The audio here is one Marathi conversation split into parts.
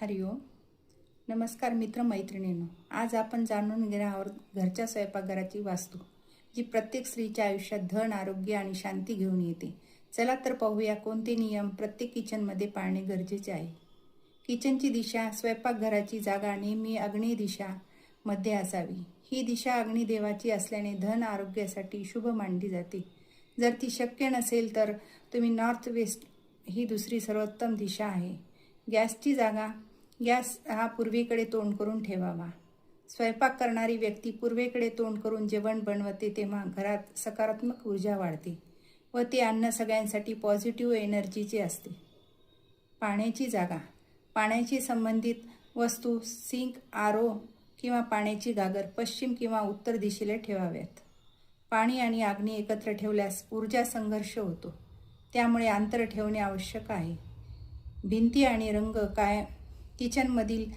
हरिओम नमस्कार मित्र मैत्रिणींनो आज आपण जाणून घेणार आहोत घरच्या स्वयंपाकघराची वास्तू जी प्रत्येक स्त्रीच्या आयुष्यात धन आरोग्य आणि शांती घेऊन येते. चला तर पाहूया कोणते नियम प्रत्येक किचनमध्ये पाळणे गरजेचे आहे. किचनची दिशा स्वयंपाकघराची जागा नेहमी अग्नी दिशा मध्ये असावी. ही दिशा अग्निदेवाची असल्याने धन आरोग्यासाठी शुभ मानली जाते. जर ती शक्य नसेल तर तुम्ही नॉर्थ वेस्ट ही दुसरी सर्वोत्तम दिशा आहे. गॅसची जागा. गॅस हा पूर्वेकडे तोंड करून ठेवावा. स्वयंपाक करणारी व्यक्ती पूर्वेकडे तोंड करून जेवण बनवते तेव्हा घरात सकारात्मक ऊर्जा वाढते व ते अन्न सगळ्यांसाठी पॉझिटिव्ह एनर्जीचे असते. पाण्याची जागा. पाण्याशी संबंधित वस्तू सिंक आरो किंवा पाण्याची गागर पश्चिम किंवा उत्तर दिशेला ठेवाव्यात. पाणी आणि अग्नी एकत्र ठेवल्यास ऊर्जा संघर्ष होतो. त्यामुळे अंतर ठेवणे आवश्यक आहे. भिंती आणि रंग काय? किचनमधील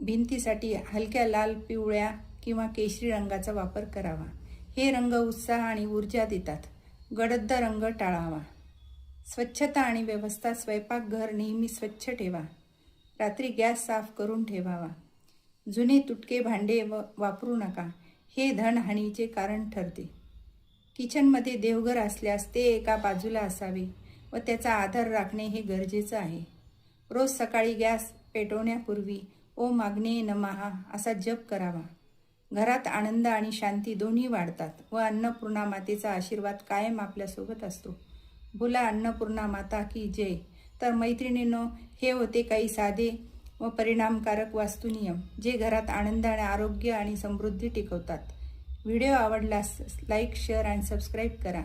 भिंतीसाठी हलक्या लाल पिवळ्या किंवा केशरी रंगाचा वापर करावा. हे रंग उत्साह आणि ऊर्जा देतात. गडद्द रंग टाळावा. स्वच्छता आणि व्यवस्था स्वयंपाकघर नेहमी स्वच्छ ठेवा. रात्री गॅस साफ करून ठेवावा. जुने तुटके भांडे व वापरू नका. हे धनहानीचे कारण ठरते. किचनमध्ये देवघर असल्यास ते एका बाजूला असावे व त्याचा आधार राखणे हे गरजेचं आहे. रोज सकाळी गॅस पेटवण्यापूर्वी ओम आग्नेय नमहा असा जप करावा. घरात आनंद आणि शांती दोन्ही वाढतात व अन्नपूर्णा मातेचा आशीर्वाद कायम आपल्यासोबत असतो. बोला अन्नपूर्णा माता की जय. तर मैत्रिणींनो हे होते काही साधे व परिणामकारक वास्तुनियम जे घरात आनंद आणि आरोग्य आणि समृद्धी टिकवतात. व्हिडिओ आवडल्यास लाईक शेअर आणि सबस्क्राईब करा.